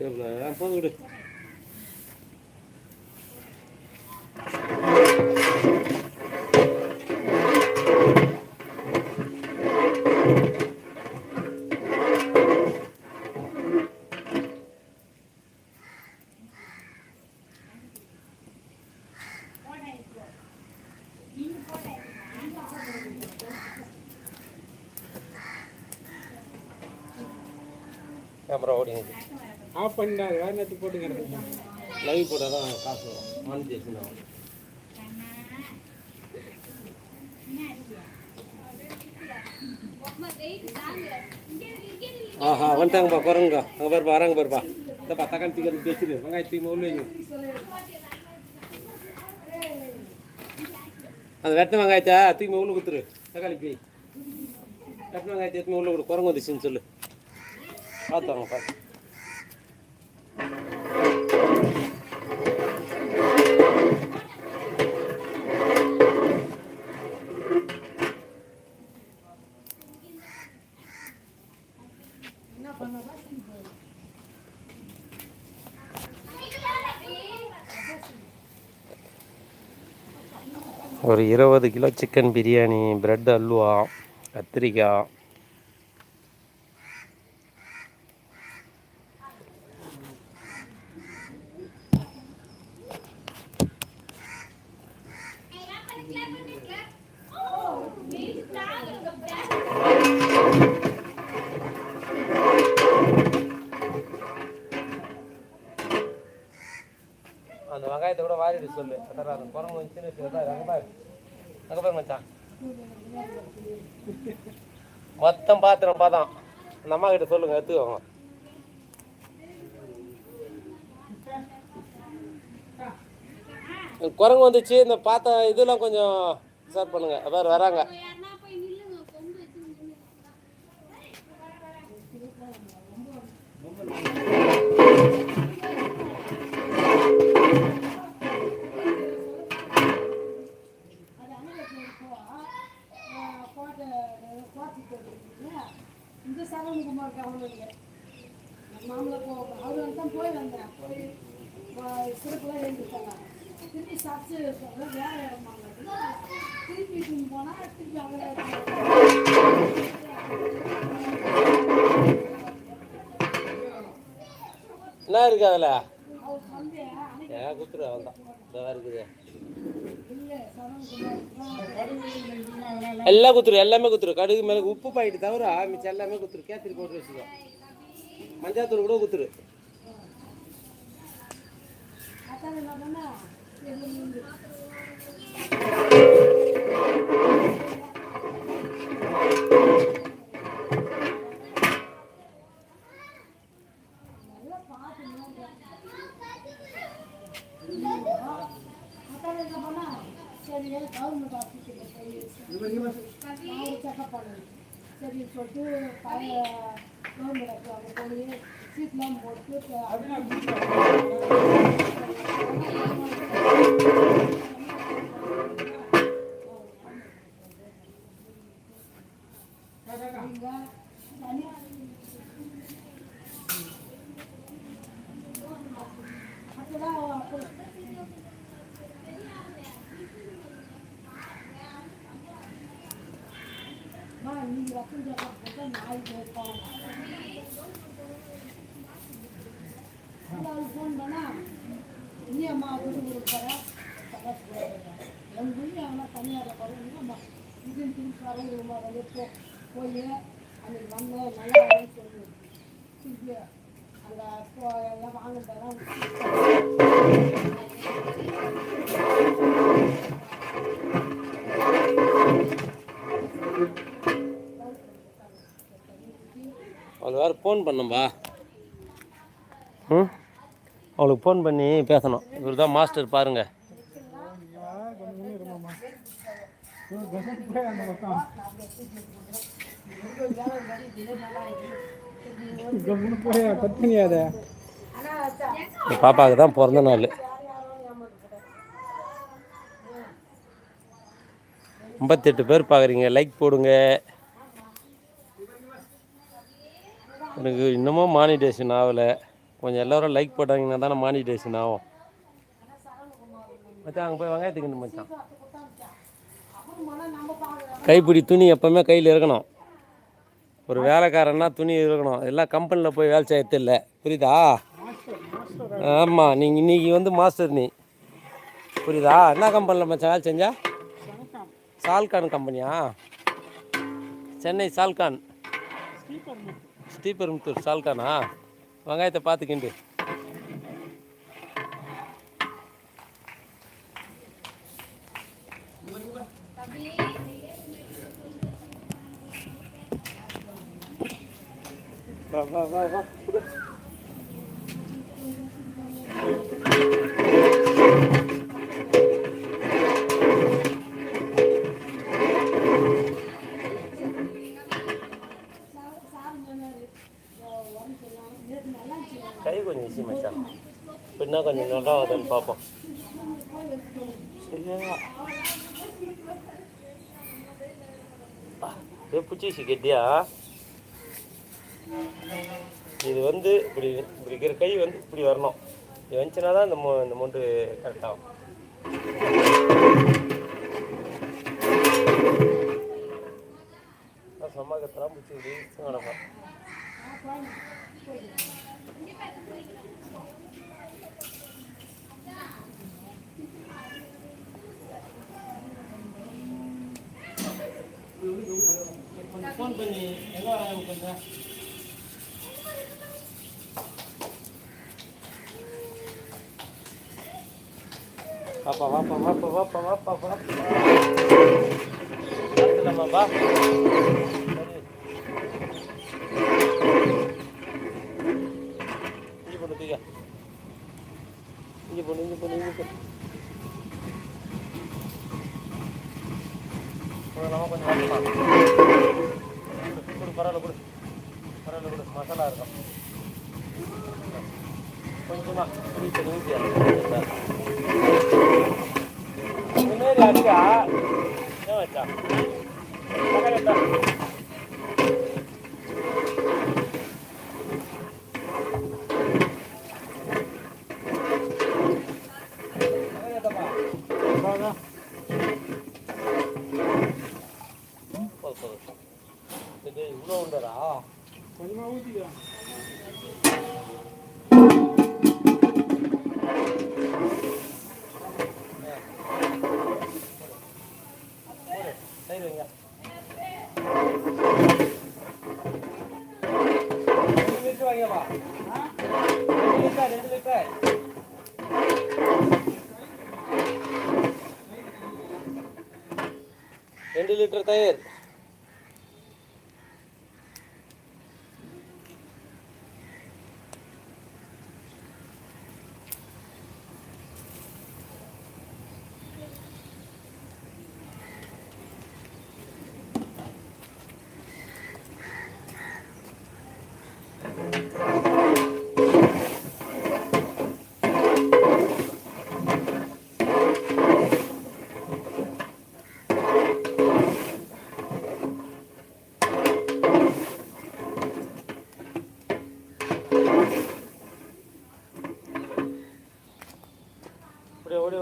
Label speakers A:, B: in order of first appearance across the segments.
A: தேவையில்ல. போது விடு.
B: ஆஃப் பண்ணிட்டாங்க நேற்று நேரத்துக்கு போட்டு கிடக்குங்க
A: லைவ் போட்டால் தான் காசு வரும். மானிட்டேஷன் ஆகும் ஆஹா வந்துட்டாங்கப்பா குரங்குங்க அங்கே பாருப்பா வராங்க பாருப்பா இந்தப்பா தக்காளி தீக்கிறது பேசிடு. வெங்காயத்துக்கு உள்ள வைங்க. அந்த வெட்டின வெங்காயத்தை தூக்கி உள்ள கொடுத்துரு. தக்காளி போய். வெட்டின வெங்காயத்தை எடுத்து உள்ள கொடு. குரங்கு வந்துச்சுன்னு சொல்லு. பார்த்தாங்க பார்த்து. ஒரு இருபது kilo chicken biryani bread halwa கத்திரிக்காய் அந்த வெங்காயத்தை கூட வாரிடு சொல்லு அதான் அந்த குரங்கு வந்துச்சுன்னு வச்சுக்கோ அங்கே மச்சான். மொத்தம் பாத்திரம் பாதான் அந்த அம்மா கிட்ட சொல்லுங்க எடுத்துக்கோங்க. குரங்கு வந்துச்சு இந்த பாத்த இதெல்லாம் கொஞ்சம் சார் பண்ணுங்க. பாரு வராங்க.
C: இந்த சரவணகுமார் அவனுடைய மாமலை போ அவர் தான் போய் வந்தேன். போய் சிறப்புலாம் எழுந்துட்டாங்க திருப்பி சாப்பிட்டு வேற இடம் திருப்பி போனால் திருப்பி அவங்க
A: என்ன இருக்கு அதில்? குத்துரு அவன் தான் இருக்குது. எல்லாம் குத்துரு எல்லாமே குத்துரு. கடுகு மேலே உப்பு பாயிட்டு தவிர மிச்சம் எல்லாமே குத்துரு. கேத்திரி போட்டு வச்சுக்கோ. மஞ்சாத்தூள் கூட குத்துரு.
C: Thank you பண்ணா இது நல்லா பார்த்து அதான் என்ன பண்ணா சரி கவர்மெண்ட் ஆஃபீஸில் போய் நான் செக்கப் பண்ணேன் சரி சொல்லிட்டு பழைய கவர்மெண்ட் ஆஃபீஸ் அங்கே போய் சீட்லாம் போட்டு இங்க தனி அப்பதான் அப்போ அம்மா, நீங்க ரத்தம் ஜாதகம் போட்டா நாய் கேட்போம் ஃபோன் பண்ணா நீ அம்மா வீட்டுக்கு கொடுக்குற என் புள்ளி அவனா தனியாரில் போகிறேன் அம்மா இதுன்னு திருப்பி வரேன் வெளியே போ போய் அன்னைக்கு வந்தேன் நல்லா திருப்பி அங்கே போ எல்லாம் வாங்கிட்டேன்
A: அவளுக்கு வேறு ஃபோன் பண்ணம்பா ம்? அவளுக்கு ஃபோன் பண்ணி பேசணும். இவர் தான் மாஸ்டர் பாருங்க
B: கம்முன்னு போய் கட் பண்ணியாத
A: இந்த பாப்பாவுக்கு தான் பிறந்த நாள். ஐம்பத்தெட்டு பேர் பார்க்குறீங்க லைக் போடுங்க. எனக்கு இன்னமும் மானிடேஷன் ஆகலை. கொஞ்சம் எல்லோரும் லைக் போட்டாங்கன்னா தானே மானிடேஷன் ஆகும். மச்சான் அங்கே போய் வெங்காயத்துக்கு மச்சான். கைப்பிடி துணி எப்போவுமே கையில் இருக்கணும். ஒரு வேலைக்காரன்னா துணி இருக்கணும் எல்லாம் கம்பெனியில் போய் வேலை செய்ய தெரியல புரியுதா? ஆமாம் நீங்கள் இன்றைக்கி வந்து மாஸ்டர் நீ. புரியுதா? என்ன கம்பெனியில் மச்சான் வேலை செஞ்சா? சால்கான் கம்பெனியா சென்னை சால்கான். ஸ்ரீபெரும்புத்தூர். சால்கானா? வெங்காயத்தை பார்த்துக்கிண்டு
B: வா வா வா வா.
A: கை கொஞ்சம் விஷயம் மச்சான். பின்னா கொஞ்சம் நல்லா வருதுன்னு பார்ப்போம் பூச்சிச்சு கெட்டியா? இது வந்து இப்படி இப்படி இருக்கிற கை வந்து இப்படி வரணும். இது வந்துச்சுன்னா தான் இந்த மோ இந்த மொண்டு கரெக்டாகும் சம்மாக்கத்தெல்லாம் பிடிச்சி நடக்கும் ஃபோன் பண்ணி எங்கே வராங்க கொஞ்சம் Hapa hapa hapa hapa hapa hapa. Hapa hapa. என்ன வச்சா தக்காளி எடுத்தா. தக்காளி எடுத்தாப்பா.
B: வா வா
A: போதும், போதும். இது ரெண்டு லிட்டர் தயிர்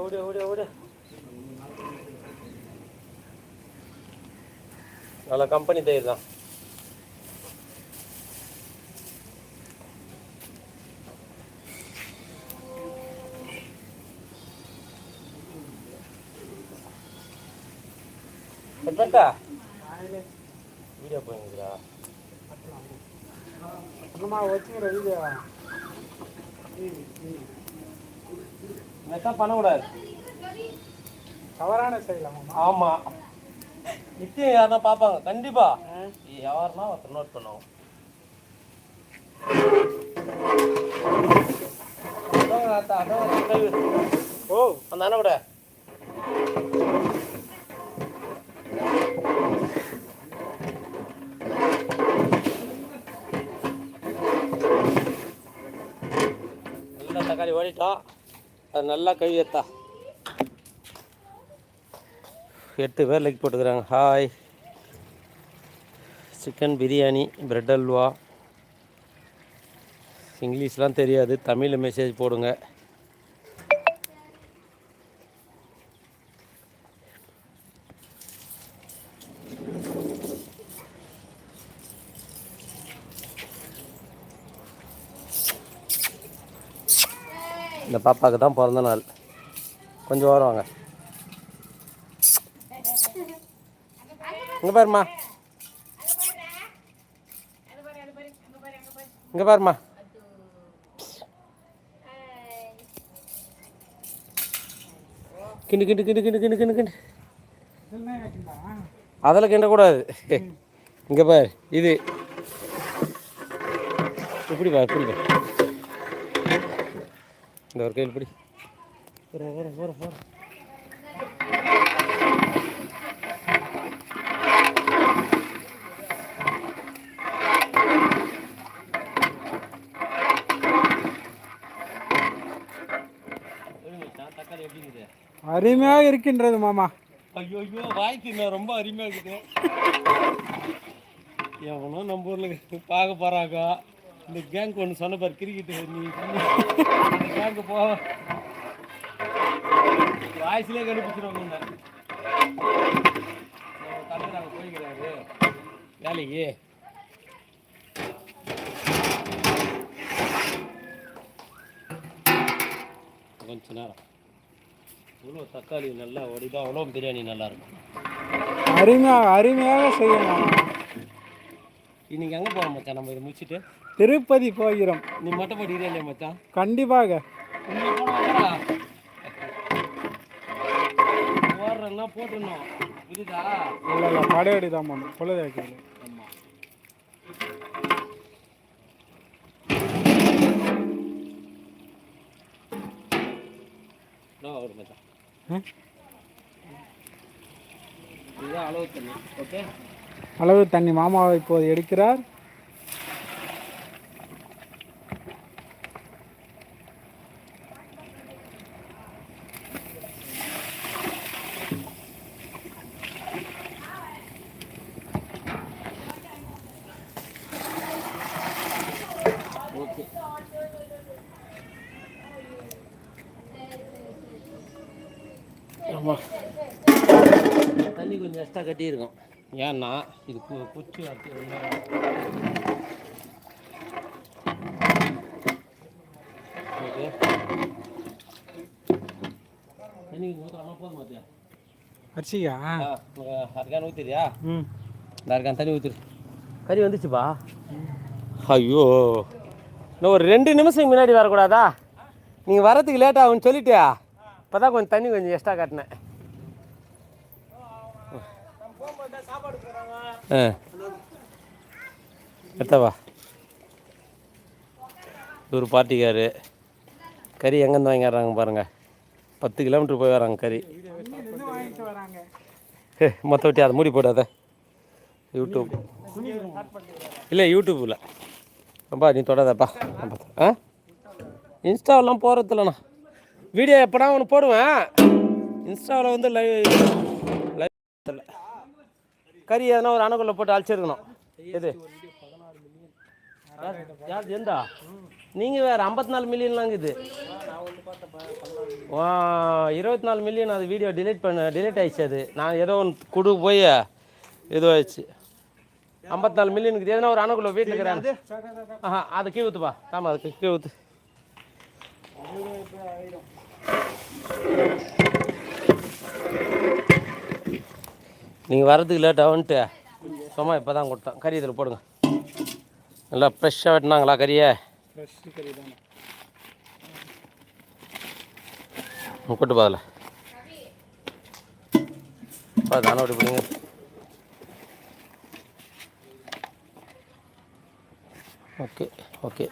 A: ஓடு ஓடு ஓடு நல்ல கம்பெனி தயிர் தான். வீடியோ போயிருங்களா
B: அம்மா வச்சுக்கிற வீடியோ.
A: பண்ணக்கூடாது?
B: தவறான செய்யலாமா
A: ஆமா. நிச்சயம் யாருன்னா பார்ப்பாங்க. கண்டிப்பா. யாருன்னா ஒருத்தர் நோட் பண்ணுவோம்.
B: ஓ
A: அந்த அண்ணன் கூட. நல்லா தக்காளி ஓடிட்டோம் அது நல்லா கழுவியத்தா எட்டு பேர் லைக் போட்டுக்கிறாங்க. Hi chicken biryani bread halwa. இங்கிலீஷ்லாம் தெரியாது. தமிழில் மெசேஜ் போடுங்க. இந்த பாப்பாவுக்கு தான் பிறந்த நாள். கொஞ்சம் வருவாங்க இங்கே பாருமா இங்கே பாருமா கிண்டு கிண்டு கிண்டு கிண்டு கிண்டு கிண்டு கிண்டு.
B: அதெல்லாம் வைக்கண்டா
A: அதில் கிண்டக்கூடாது. இங்கே பார் இது. இப்படி பாரு இப்படி பாரு. இந்த ஒரு கையில் பிடி. போற போற போற தக்காளி எப்படி இருக்குது?
B: அருமையாக இருக்கின்றது மாமா.
A: ஐயோ ஐயோ வாய்க்கு ரொம்ப அருமையாக இருக்குது. எவனோ நம்ம ஊரில் பார்க்க போகிறாங்க இந்த கேங்க் ஒன்று சொன்ன பாரு கிரிக்கெட்டு நீ அந்த கேங்க்கு போ வாய்ஸ்லேயே கண்டுபிடிச்சிருவாங்க. நம்ம தலைவர் அங்கே போய்க்கிறாரு. வேலைக்கு. கொஞ்ச நேரம். இவ்வளோ தக்காளி நல்லா வடிதான் அவ்வளோ பிரியாணி நல்லா இருக்கும்.
B: அருமையாக அருமையாக செய்யணும்
A: இன்னைக்கு எங்கே போகிறோம் மச்சான்? நம்ம இதை முடிச்சுட்டு?
B: திருப்பதி போகிறோம்
A: நீ மட்டும் படிக்கிறே இல்லையா மச்சான்?
B: கண்டிப்பாக?
A: போடுறேன்னா போட்டுருணும் புரியுதா?
B: இல்லை இல்லை படையடி தான் பண்ணணும் பொழுது வைக்கிறது
A: ஆமா என்ன ஒரு மச்சான்
B: ம்?
A: இதுதான் அளவு தண்ணி
B: மாமா மாமாவை இப்போது எடுக்கிறார்
A: ஓகே ஆமாம் எக்ஸ்ட்ரா கட்டியிருக்கோம். ஏன்னா இது குச்சி
B: அரிசியா?
A: அதுக்கான ஊற்றிரியா
B: ம்.
A: இந்த இருக்கான் தண்ணி ஊற்றிரு கறி வந்துச்சுப்பா. ஐயோ. இன்னும் ஒரு ரெண்டு நிமிஷம் முன்னாடி வரக்கூடாதா? நீங்கள் வரதுக்கு லேட் ஆகும்னு சொல்லிட்டியா? இப்போ தான் கொஞ்சம் தண்ணி கொஞ்சம் எக்ஸ்ட்ரா காட்டினேன். ஆ. எத்தவா ஒரு பார்ட்டிக்காரு கறி எங்கேருந்து வாங்கிடுறாங்க பாருங்கள் பத்து கிலோமீட்டர் போய் வராங்க கறி. ஏ மொத்த விட்டி அதை மூடி போடாத. யூடியூப். இல்லை யூடியூப்பில். அப்பா நீ தொடாதப்பா. ஆ? இன்ஸ்டாவெலாம் போகிறதில்லண்ணா வீடியோ எப்படா ஒன்று போடுவேன். இன்ஸ்டாவில் வந்து லைவ் லைவ் இல்லை கறி எதனா ஒரு அணைக்குள்ளே போட்டு அழைச்சிருக்கணும். எது? யார்- எந்தா? நீங்கள் வேறு ஐம்பத்தி நாலு மில்லியன்லாங்க இது. இருபத்தி நாலு மில்லியன் அது வீடியோ டிலீட் பண்ண டிலீட் ஆயிடுச்சு அது. நான் ஏதோ ஒன்று குடு போய் ஏதோ ஐம்பத்தி நாலு மில்லியனுக்கு எதனா ஒரு அணுக்குள்ள வீட்டில் இருக்கிறேன் ஆஹா அதை கீ ஊற்றுப்பா ஆமாம் அதுக்கு கீ ஊற்று நீங்கள் வரதுக்கு லேட் ஆகுன்ட்டு சும்மா இப்போ தான் கொடுத்தேன். கறி இதில் போடுங்க. நல்லா ஃப்ரெஷ்ஷாக வெட்டினாங்களா கறியை? கொட்டு பாதில். தானே பிடிங்க. Okay okay.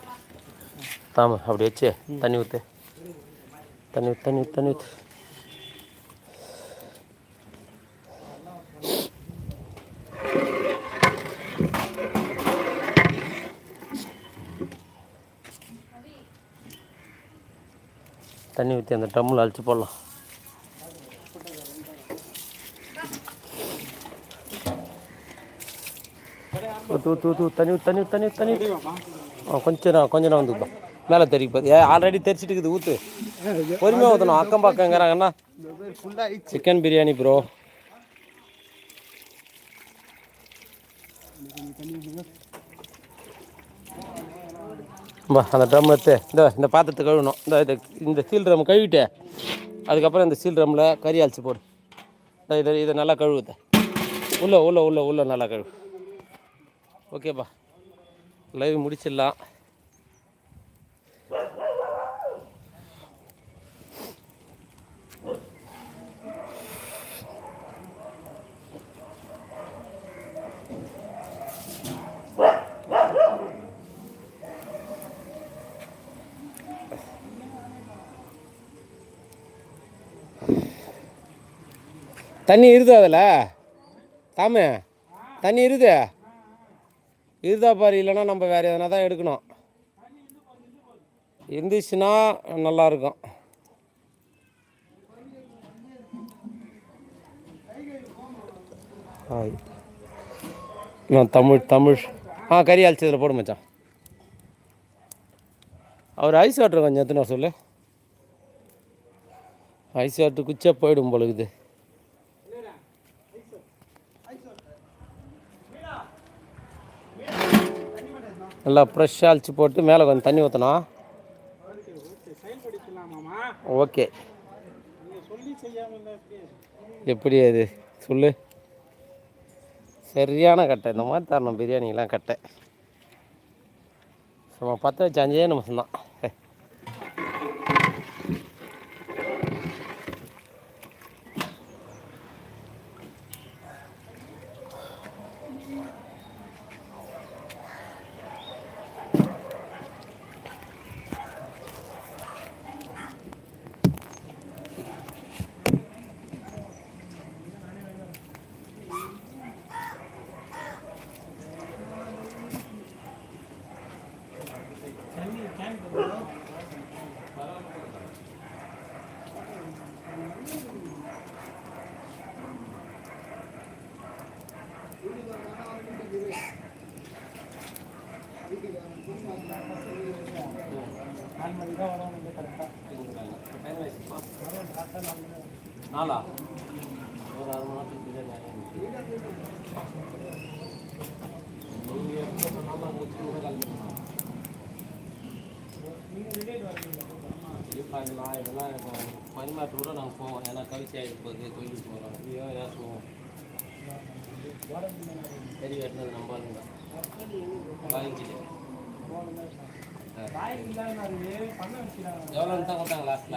A: தாம அப்படி வச்சு தண்ணி ஊற்று தண்ணி தண்ணி ஊத்து தண்ணி ஊற்று தண்ணி ஊற்றி அந்த ட்ரம்மில் அழிச்சு போடலாம். ஊற்று ஊற்று ஊற்று தண்ணி தண்ணி தண்ணி தண்ணி ஆ, கொஞ்சம் நான் கொஞ்சம் நான் வந்துப்பா மேலே தெரிவிப்பது ஏ ஆல்ரெடி தெரிச்சிட்டு இருக்குது ஊற்று பொறுமையாக ஊற்றணும் அக்கம் பக்கங்கிறாங்கண்ணா சிக்கன் பிரியாணி ப்ரோ பா அந்த ட்ரம் எடுத்து இந்த இந்த பாத்திரத்தை கழுவணும். இந்த இது இந்த சீல் ட்ரம் கழுவிட்டு அதுக்கப்புறம் இந்த சீல் ட்ரம்மில் கறி அழிச்சு போடு. இதை இதை நல்லா கழுவுத. உள்ள உள்ள உள்ள உள்ள நல்லா கழுவு. ஓகேப்பா. லைவ் முடிச்சிடலாம். தண்ணி இருது அதில்? தாமே தண்ணி இருது? இருதா பாரு இல்லைன்னா நம்ம வேறு எதனா தான் எடுக்கணும். இருந்துச்சுன்னா நல்லாயிருக்கும் நான் தமிழ் தமிழ். ஆ கறி அழிச்சதில் போடு மச்சான். அவர் ஐஸ் வாட்டர் கொஞ்சம் எத்தனை சொல்லு. ஐஸ் வாட்டர் குச்சா போயிடும் பொழுது நல்லா ஃப்ரெஷ்ஷாக அழிச்சு போட்டு மேலே கொஞ்சம் தண்ணி ஊற்றணும் ஓகே.
B: எப்படி
A: அது? சொல்லு. சரியான கட்டை. இந்த மாதிரி தரணும். பிரியாணிலாம் கட்டை. சும்மா பற்ற வச்சு அஞ்சே நிமிஷம் தான்
B: நாலு மணி தான் வரும் வந்து கரெக்டாக
A: நாளா ஒரு அரை மணி நேரத்துக்கு பிரியாணி நீங்கள் எப்போ சொன்னாலும் முடிச்சு கூட கலந்துக்கணும் இருப்பாங்களா இதெல்லாம் இப்போ பரிமாற்ற கூட நாங்கள் போவோம் ஏன்னா கவிச்சி ஆகிட்டு போகுது கோயிலுக்கு போகிறோம் ஐயோ சரி வெட்டினது நம்ம ஆளுங்க வாங்கிக்கிட்டு எவ்வளோன்னு தான் கொடுத்தாங்க லாஸ்ட்டில்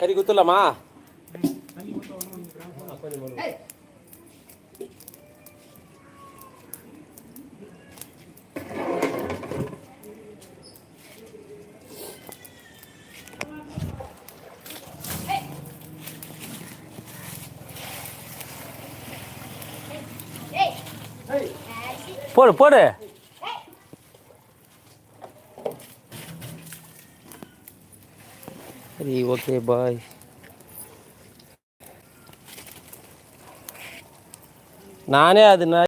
A: கறி குத்துலாமா போடு போடு. சரி ஓகே பாய் நானே அது